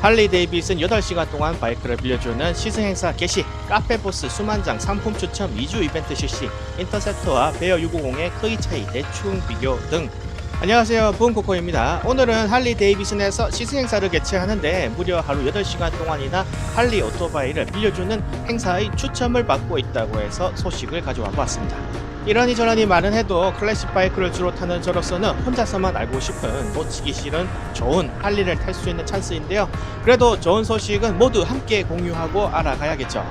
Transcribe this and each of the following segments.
할리 데이비슨 8시간 동안 바이크를 빌려주는 시승 행사 개시, 카페 보스 수만장 상품 추첨 2주 이벤트 실시, 인터셉터와 베어 650의 크기 차이 대충 비교 등. 안녕하세요. 부은코코입니다. 오늘은 할리 데이비슨에서 시승 행사를 개최하는데 무려 하루 8시간 동안이나 할리 오토바이를 빌려주는 행사의 추첨을 받고 있다고 해서 소식을 가져와 보았습니다 이러니 저러니 말은 해도 클래식 바이크를 주로 타는 저로서는 혼자서만 알고 싶은 놓치기 싫은 좋은 할리를 탈 수 있는 찬스인데요. 그래도 좋은 소식은 모두 함께 공유하고 알아가야겠죠.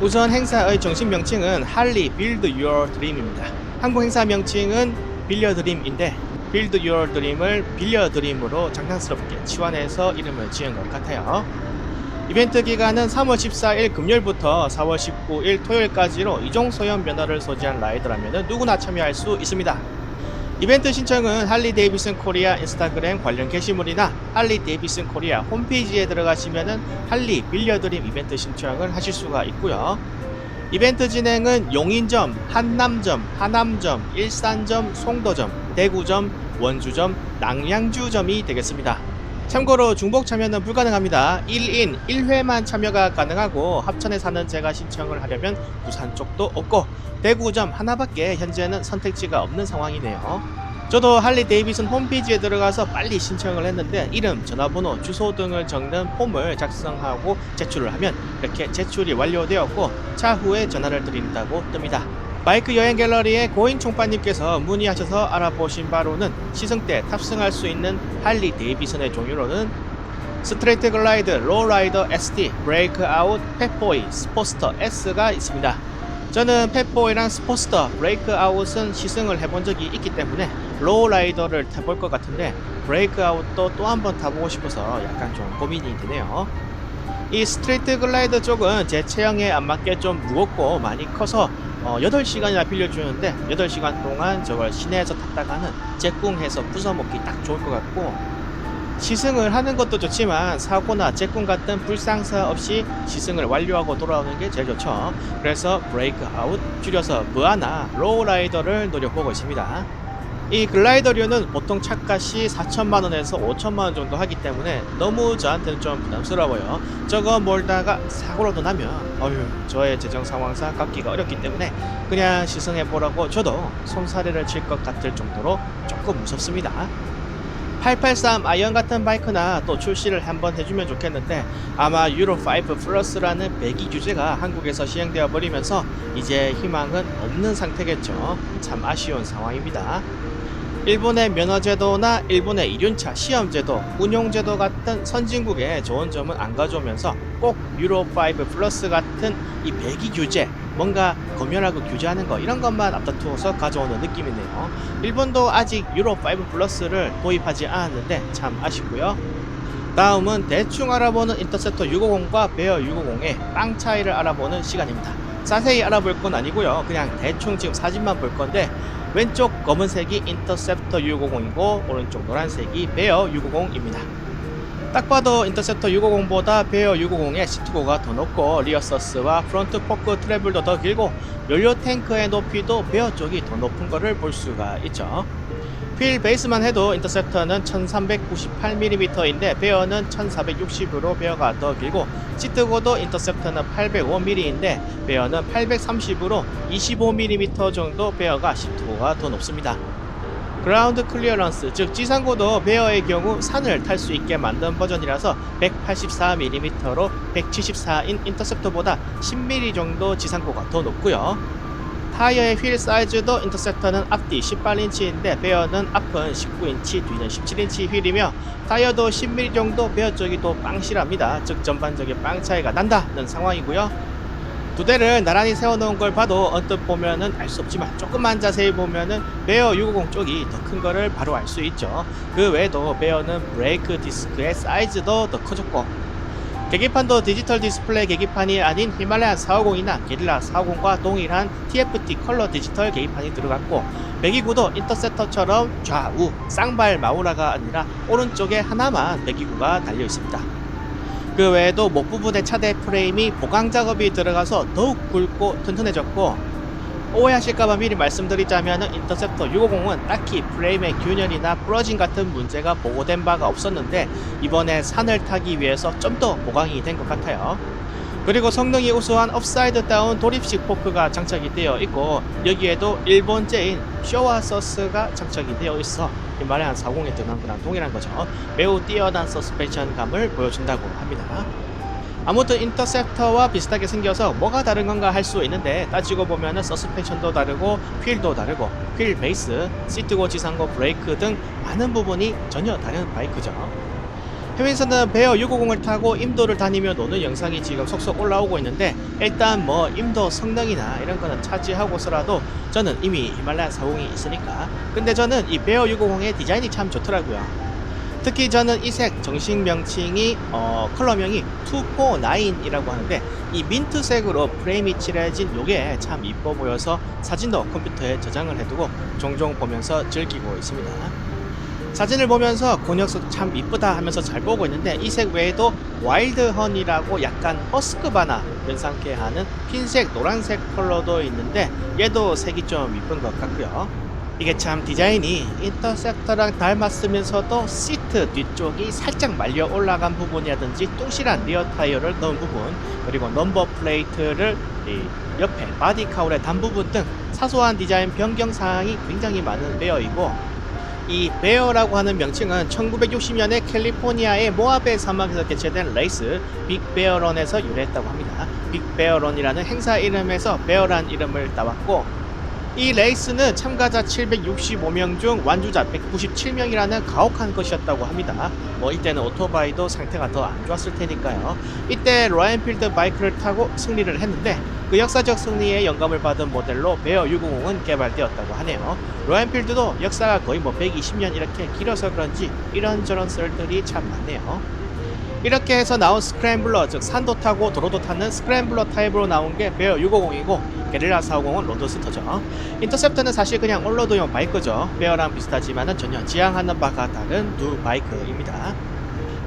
우선 행사의 정식 명칭은 할리 빌드 유어 드림입니다. 한국 행사 명칭은 빌려 드림인데 빌드 유어 드림을 빌려 드림으로 장난스럽게 치환해서 이름을 지은 것 같아요. 이벤트 기간은 3월 14일 금요일부터 4월 19일 토요일까지로 이종 소형 면허를 소지한 라이더라면 누구나 참여할 수 있습니다. 이벤트 신청은 할리 데이비슨 코리아 인스타그램 관련 게시물이나 할리 데이비슨 코리아 홈페이지에 들어가시면은 할리 빌려드림 이벤트 신청을 하실 수가 있고요. 이벤트 진행은 용인점, 한남점, 하남점, 일산점, 송도점, 대구점, 원주점, 낭양주점이 되겠습니다. 참고로 중복 참여는 불가능합니다. 1인 1회만 참여가 가능하고 합천에 사는 제가 신청을 하려면 부산 쪽도 없고 대구점 하나밖에 현재는 선택지가 없는 상황이네요. 저도 할리 데이비슨 홈페이지에 들어가서 빨리 신청을 했는데 이름, 전화번호, 주소 등을 적는 폼을 작성하고 제출을 하면 이렇게 제출이 완료되었고 차후에 전화를 드린다고 뜹니다. 바이크 여행 갤러리의 고인 총파님께서 문의하셔서 알아보신 바로는 시승 때 탑승할 수 있는 할리 데이비슨의 종류로는 스트레이트 글라이드, 로우라이더 ST, 브레이크 아웃, 펫보이, 스포스터 S가 있습니다. 저는 펫보이랑 스포스터, 브레이크 아웃은 시승을 해본 적이 있기 때문에 로우라이더를 타볼 것 같은데 브레이크 아웃도 또 한번 타보고 싶어서 약간 좀 고민이 되네요. 이 스트레이트 글라이더 쪽은 제 체형에 안 맞게 좀 무겁고 많이 커서 어, 8시간이나 빌려주는데 8시간 동안 저걸 시내에서 탔다가는 째꿍해서 부숴먹기 딱 좋을 것 같고 시승을 하는 것도 좋지만 사고나 째꿍 같은 불상사 없이 시승을 완료하고 돌아오는 게 제일 좋죠. 그래서 브레이크 아웃 줄여서 무아나 로우라이더를 노려보고 있습니다. 이 글라이더류는 보통 차값이 4천만 원에서 5천만 원 정도 하기 때문에 너무 저한테는 좀 부담스러워요. 저거 몰다가 사고라도 나면 어휴 저의 재정 상황상 갚기가 어렵기 때문에 그냥 시승해 보라고 저도 손사래를 칠 것 같을 정도로 조금 무섭습니다. 883 아이언 같은 바이크나 또 출시를 한번 해주면 좋겠는데 아마 유로 5 플러스라는 배기 규제가 한국에서 시행되어 버리면서 이제 희망은 없는 상태겠죠. 참 아쉬운 상황입니다. 일본의 면허제도나 일본의 이륜차 시험제도, 운용제도 같은 선진국의 좋은 점은 안 가져오면서 꼭 유로5 플러스 같은 이 배기 규제, 뭔가 검열하고 규제하는 거 이런 것만 앞다투어서 가져오는 느낌이네요. 일본도 아직 유로5 플러스를 도입하지 않았는데 참 아쉽고요. 다음은 대충 알아보는 인터셉터 650과 베어 650의 빵 차이를 알아보는 시간입니다. 자세히 알아볼 건 아니고요. 그냥 대충 지금 사진만 볼 건데 왼쪽 검은색이 인터셉터 650이고 오른쪽 노란색이 베어 650입니다. 딱 봐도 인터셉터 650보다 베어 650의 시트고가 더 높고 리어 서스와 프론트 포크 트래블도 더 길고 연료 탱크의 높이도 베어 쪽이 더 높은 것을 볼 수가 있죠. 휠 베이스만 해도 인터셉터는 1398mm인데 베어는 1460으로 베어가 더 길고 시트고도 인터셉터는 805mm인데 베어는 830으로 25mm 정도 베어가 시트고가 더 높습니다. 그라운드 클리어런스 즉 지상고도 베어의 경우 산을 탈 수 있게 만든 버전이라서 184mm로 174인 인터셉터보다 10mm 정도 지상고가 더 높고요. 타이어의 휠 사이즈도 인터셉터는 앞뒤 18인치인데 베어는 앞은 19인치, 뒤는 17인치 휠이며 타이어도 10mm 정도 베어 쪽이 더 빵실합니다. 즉 전반적인 빵 차이가 난다는 상황이고요. 두 대를 나란히 세워놓은 걸 봐도 언뜻 보면은 알 수 없지만 조금만 자세히 보면은 베어 650 쪽이 더 큰 거를 바로 알 수 있죠. 그 외에도 베어는 브레이크 디스크의 사이즈도 더 커졌고 계기판도 디지털 디스플레이 계기판이 아닌 히말라야 450이나 게릴라 450과 동일한 TFT 컬러 디지털 계기판이 들어갔고 배기구도 인터셉터처럼 좌우 쌍발 마우라가 아니라 오른쪽에 하나만 배기구가 달려 있습니다. 그 외에도 목 부분의 차대 프레임이 보강 작업이 들어가서 더욱 굵고 튼튼해졌고 오해하실까봐 미리 말씀드리자면 인터셉터 650은 딱히 프레임의 균열이나 부러짐 같은 문제가 보고된 바가 없었는데 이번에 산을 타기 위해서 좀 더 보강이 된 것 같아요. 그리고 성능이 우수한 업사이드 다운 도립식 포크가 장착이 되어 있고 여기에도 일본제인 쇼와 서스가 장착이 되어 있어 히말라얀 40에 드는 거랑 동일한 거죠. 매우 뛰어난 서스펜션 감을 보여준다고 합니다. 아무튼 인터셉터와 비슷하게 생겨서 뭐가 다른 건가 할 수 있는데 따지고 보면 은 서스펜션도 다르고 휠도 다르고 휠 베이스, 시트고 지상고 브레이크 등 많은 부분이 전혀 다른 바이크죠. 해외에서는 베어 650을 타고 임도를 다니며 노는 영상이 지금 속속 올라오고 있는데 일단 뭐 임도 성능이나 이런 거는 차지하고서라도 저는 이미 히말라야 40이 있으니까. 근데 저는 이 베어 650의 디자인이 참 좋더라고요. 특히 저는 이 색 정식 명칭이 어, 컬러명이 249이라고 하는데 이 민트색으로 프레임이 칠해진 요게 참 이뻐 보여서 사진도 컴퓨터에 저장을 해두고 종종 보면서 즐기고 있습니다 사진을 보면서 그 녀석 참 이쁘다 하면서 잘 보고 있는데 이 색 외에도 와일드 헌이라고 약간 허스크바나 연상케 하는 흰색 노란색 컬러도 있는데 얘도 색이 좀 이쁜 것 같고요. 이게 참 디자인이 인터셉터랑 닮았으면서도 시트 뒤쪽이 살짝 말려 올라간 부분이라든지 뚱실한 리어 타이어를 넣은 부분 그리고 넘버 플레이트를 이 옆에 바디 카울의 단부분 등 사소한 디자인 변경 사항이 굉장히 많은 베어이고 이 베어라고 하는 명칭은 1960년에 캘리포니아의 모아베 사막에서 개최된 레이스 빅베어런에서 유래했다고 합니다. 빅베어런이라는 행사 이름에서 베어란 이름을 따왔고 이 레이스는 참가자 765명 중 완주자 197명이라는 가혹한 것이었다고 합니다. 뭐 이때는 오토바이도 상태가 더 안 좋았을 테니까요. 이때 로앤필드 바이크를 타고 승리를 했는데 그 역사적 승리에 영감을 받은 모델로 베어 650은 개발되었다고 하네요. 로앤필드도 역사가 거의 뭐 120년 이렇게 길어서 그런지 이런저런 썰들이 참 많네요. 이렇게 해서 나온 스크램블러 즉 산도 타고 도로도 타는 스크램블러 타입으로 나온 게 베어 650이고 게릴라 450은 로드스터죠. 인터셉터는 사실 그냥 올로드용 바이크죠. 베어랑 비슷하지만은 전혀 지향하는 바가 다른 두 바이크입니다.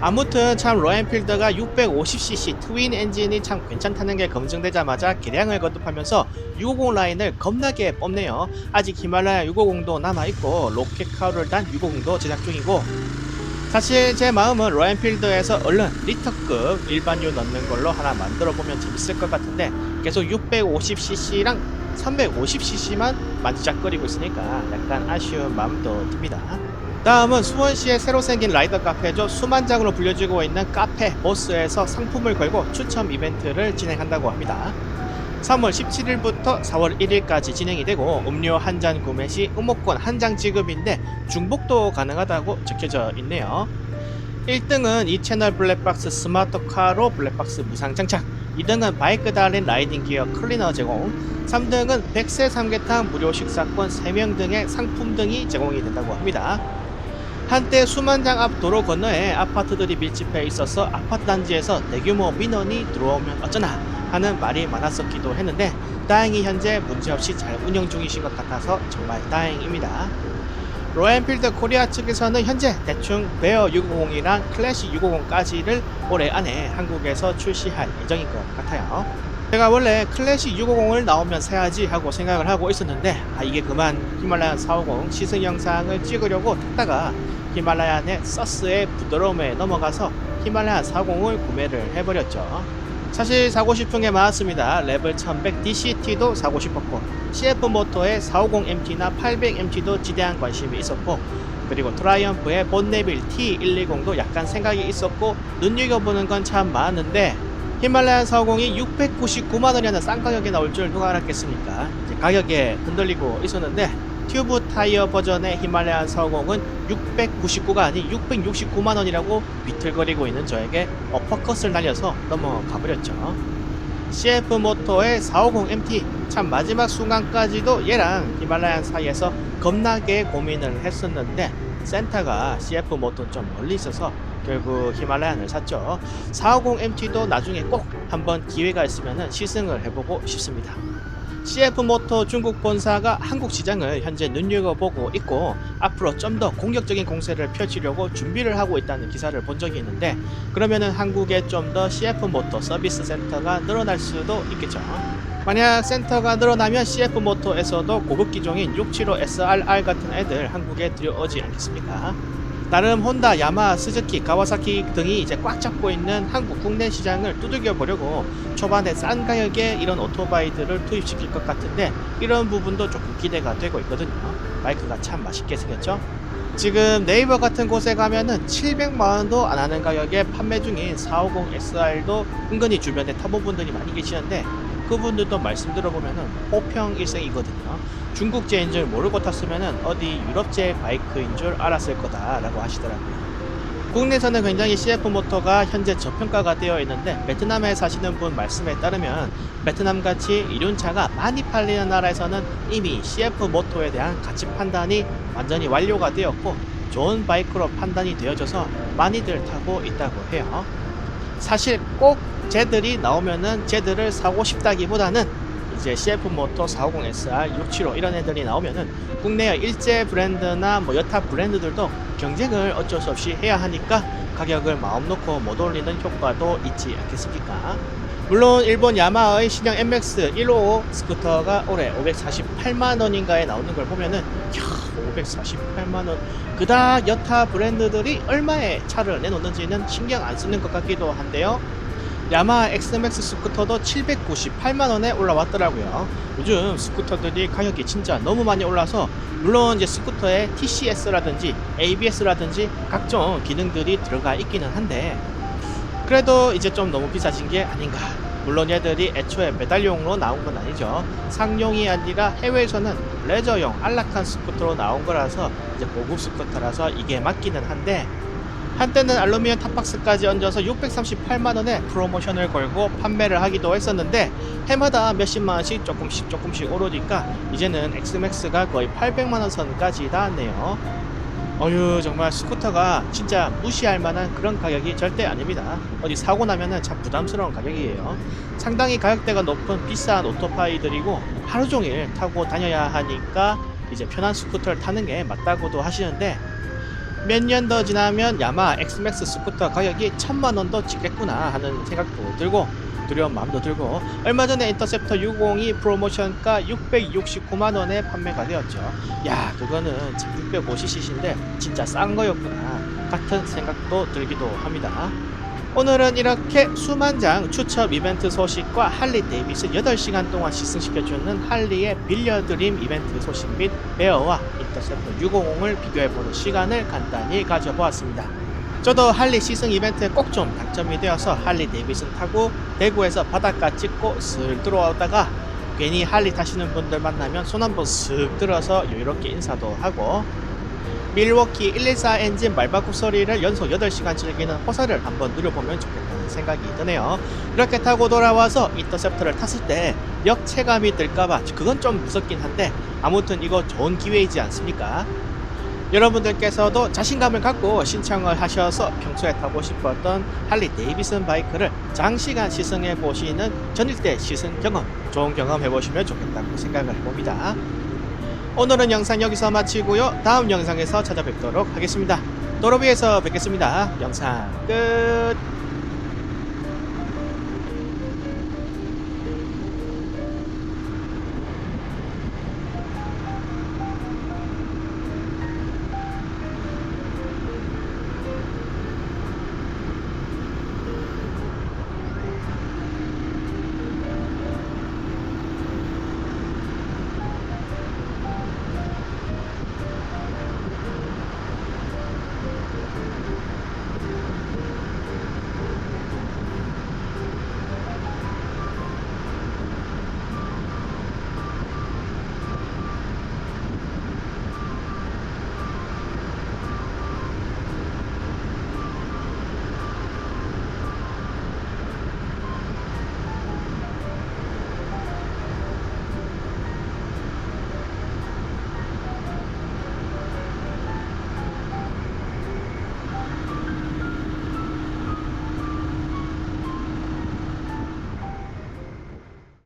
아무튼 참 로앤필드가 650cc 트윈 엔진이 참 괜찮다는 게 검증되자마자 개량을 거듭하면서 650 라인을 겁나게 뽑네요. 아직 히말라야 650도 남아있고 로켓 카우를 단 650도 제작 중이고 사실 제 마음은 로앤필드에서 얼른 리터급 일반유 넣는 걸로 하나 만들어 보면 재밌을 것 같은데 계속 650cc랑 350cc만 만지작거리고 있으니까 약간 아쉬운 마음도 듭니다. 다음은 수원시에 새로 생긴 라이더 카페죠. 수만장으로 불려지고 있는 카페 보스에서 상품을 걸고 추첨 이벤트를 진행한다고 합니다. 3월 17일부터 4월 1일까지 진행이 되고 음료 한 잔 구매 시 응모권 한 장 지급인데 중복도 가능하다고 적혀져 있네요. 1등은 이 채널 블랙박스 스마트카로 블랙박스 무상 장착 2등은 바이크 달린 라이딩 기어 클리너 제공 3등은 100세 삼계탕 무료 식사권 3명 등의 상품 등이 제공이 된다고 합니다. 한때 수만 장 앞 도로 건너에 아파트들이 밀집해 있어서 아파트 단지에서 대규모 민원이 들어오면 어쩌나 하는 말이 많았었기도 했는데 다행히 현재 문제없이 잘 운영 중이신 것 같아서 정말 다행입니다. 로앤필드 코리아 측에서는 현재 대충 베어 650이랑 클래식 650까지를 올해 안에 한국에서 출시할 예정인 것 같아요. 제가 원래 클래식 650을 나오면 사야지 하고 생각을 하고 있었는데 아 이게 그만 히말라얀 450 시승 영상을 찍으려고 탔다가 히말라얀의 서스의 부드러움에 넘어가서 히말라얀 40을 구매를 해버렸죠. 사실 사고 싶은 게 많았습니다. 레벨 1100 DCT도 사고 싶었고 CF 모터의 450MT나 800MT도 지대한 관심이 있었고 그리고 트라이언프의 본네빌 T120도 약간 생각이 있었고 눈여겨보는 건 참 많은데 히말라얀 450이 699만 원이라는 싼 가격에 나올 줄 누가 알았겠습니까? 이제 가격에 흔들리고 있었는데 튜브 타이어 버전의 히말라얀 450은 699가 아닌 669만 원이라고 비틀거리고 있는 저에게 어퍼컷을 날려서 넘어가 버렸죠. CF 모터의 450MT 참 마지막 순간까지도 얘랑 히말라얀 사이에서 겁나게 고민을 했었는데 센터가 CF 모터 좀 멀리 있어서 결국 히말라얀을 샀죠. 450MT도 나중에 꼭 한번 기회가 있으면 시승을 해보고 싶습니다. CF 모터 중국 본사가 한국 시장을 현재 눈여겨보고 있고 앞으로 좀 더 공격적인 공세를 펼치려고 준비를 하고 있다는 기사를 본 적이 있는데 그러면은 한국에 좀 더 CF 모터 서비스 센터가 늘어날 수도 있겠죠. 만약 센터가 늘어나면 CF 모토에서도 고급 기종인 675 SRR 같은 애들 한국에 들여오지 않겠습니까? 나름 혼다, 야마, 스즈키, 가와사키 등이 이제 꽉 잡고 있는 한국 국내 시장을 두들겨 보려고 초반에 싼 가격에 이런 오토바이들을 투입시킬 것 같은데 이런 부분도 조금 기대가 되고 있거든요. 마이크가 참 맛있게 생겼죠? 지금 네이버 같은 곳에 가면은 700만원도 안 하는 가격에 판매 중인 450 SR도 은근히 주변에 타보분들이 많이 계시는데 그분들도 말씀 들어보면은 호평 일생이거든요. 중국제인 줄 모르고 탔으면은 어디 유럽제 바이크인 줄 알았을 거다라고 하시더라고요. 국내에서는 굉장히 CF 모터가 현재 저평가가 되어 있는데 베트남에 사시는 분 말씀에 따르면 베트남 같이 이륜차가 많이 팔리는 나라에서는 이미 CF 모터에 대한 가치 판단이 완전히 완료가 되었고 좋은 바이크로 판단이 되어져서 많이들 타고 있다고 해요. 사실 꼭 쟤들이 나오면은 쟤들을 사고 싶다기보다는 이제 CF 모터 450SR, 675 이런 애들이 나오면은 국내의 일제 브랜드나 뭐 여타 브랜드들도 경쟁을 어쩔 수 없이 해야 하니까 가격을 마음 놓고 못 올리는 효과도 있지 않겠습니까? 물론 일본 야마의 신형 MX 155 스쿠터가 올해 548만 원인가에 나오는 걸 보면은 야 548만 원 그닥 여타 브랜드들이 얼마에 차를 내놓는지는 신경 안 쓰는 것 같기도 한데요. 야마 XMX 스쿠터도 798만 원에 올라왔더라고요. 요즘 스쿠터들이 가격이 진짜 너무 많이 올라서, 물론 이제 스쿠터에 TCS라든지 ABS라든지 각종 기능들이 들어가 있기는 한데, 그래도 이제 좀 너무 비싸진 게 아닌가. 물론 얘들이 애초에 배달용으로 나온 건 아니죠. 상용이 아니라 해외에서는 레저용 안락한 스쿠터로 나온 거라서 이제 고급 스쿠터라서 이게 맞기는 한데, 한때는 알루미늄 탑박스까지 얹어서 638만원에 프로모션을 걸고 판매를 하기도 했었는데 해마다 몇십만원씩 조금씩 조금씩 오르니까 이제는 엑스맥스가 거의 800만원 선까지 닿았네요 어휴 정말 스쿠터가 진짜 무시할 만한 그런 가격이 절대 아닙니다. 어디 사고 나면은 참 부담스러운 가격이에요. 상당히 가격대가 높은 비싼 오토바이들이고 하루 종일 타고 다녀야 하니까 이제 편한 스쿠터를 타는 게 맞다고도 하시는데 몇 년 더 지나면 야마 엑스맥스 스쿠터 가격이 천만 원도 찍겠구나 하는 생각도 들고 두려운 마음도 들고 얼마 전에 인터셉터 602 프로모션가 669만 원에 판매가 되었죠. 야 그거는 650cc인데 진짜 싼 거였구나 같은 생각도 들기도 합니다. 오늘은 이렇게 수만 장 추첨 이벤트 소식과 할리 데이비스 8시간 동안 시승시켜주는 할리의 빌려드림 이벤트 소식 및 베어와 인터셉터 650을 비교해보는 시간을 간단히 가져보았습니다. 저도 할리 시승 이벤트에 꼭 좀 당첨이 되어서 할리 데이비슨 타고 대구에서 바닷가 찍고 슬 들어오다가 괜히 할리 타시는 분들 만나면 손 한번 쓱 들어서 여유롭게 인사도 하고 밀워키 114 엔진 말바꿈 소리를 연속 8시간 즐기는 호사를 한번 누려보면 좋겠다는 생각이 드네요. 이렇게 타고 돌아와서 인터셉터를 탔을 때 역체감이 들까봐 그건 좀 무섭긴 한데 아무튼 이거 좋은 기회이지 않습니까? 여러분들께서도 자신감을 갖고 신청을 하셔서 평소에 타고 싶었던 할리 데이비슨 바이크를 장시간 시승해 보시는 전일대 시승 경험 좋은 경험 해보시면 좋겠다고 생각을 해봅니다. 오늘은 영상 여기서 마치고요. 다음 영상에서 찾아뵙도록 하겠습니다. 도로비에서 뵙겠습니다. 영상 끝.